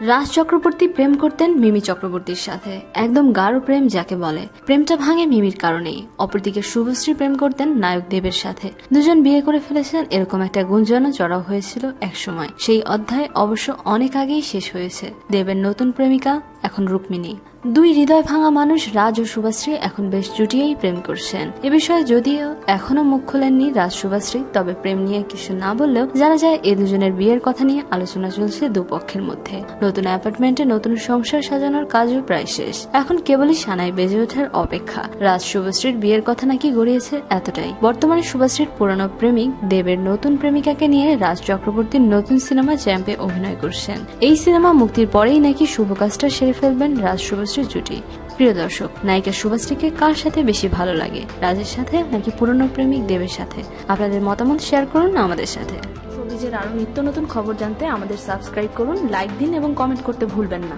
রাজ চক্রবর্তী প্রেম করতেন মিমি চক্রবর্তীর সাথে। একদম গাঢ় প্রেম যাকে বলে। প্রেমটা ভাঙে মিমির কারণেই। অপরদিকে শুভশ্রী প্রেম করতেন নায়ক দেবের সাথে। দুজন বিয়ে করে ফেলেছেন এরকম একটা গুঞ্জনও চড়াও হয়েছিল এক সময় সেই অধ্যায় অবশ্য অনেক আগেই শেষ হয়েছে। দেবের নতুন প্রেমিকা এখন রুক্মিণী। দুই হৃদয় ভাঙা মানুষ রাজ ও শুভাশ্রী এখন বেশ জুটিয়েই প্রেম করছেন। এ বিষয়ে যদিও এখনও মুখ খোলেননি রাজ শুভাশ্রী তবে প্রেম নিয়ে কিছু না বললেও জানা যায় এ দুজনের বিয়ের কথা নিয়ে আলোচনা চলছে দুপক্ষের মধ্যে। নতুন অ্যাপার্টমেন্টে নতুন সংসার সাজানোর কাজও প্রায় শেষ। এখন কেবলই সানায় বেজে ওঠার অপেক্ষা। রাজ শুভশ্রীর বিয়ের কথা নাকি গড়িয়েছে এতটাই। বর্তমানে শুভাশ্রীর পুরনো প্রেমিক দেবের নতুন প্রেমিকাকে নিয়ে রাজ চক্রবর্তীর নতুন সিনেমা চ্যাম্পে অভিনয় করছেন। এই সিনেমা মুক্তির পরেই নাকি শুভ কাজটা সেরে ফেলবেন রাজ শুভশ্রীর জুটি। প্রিয় দর্শক, নায়িকা শুভাশ্রীকে কার সাথে বেশি ভালো লাগে? রাজের সাথে নাকি পুরনো প্রেমিক দেবের সাথে? আপনাদের মতামত শেয়ার করুন আমাদের সাথে। আরও নিত্য নতুন খবর জানতে আমাদের সাবস্ক্রাইব করুন লাইক দিন এবং কমেন্ট করতে ভুলবেন না।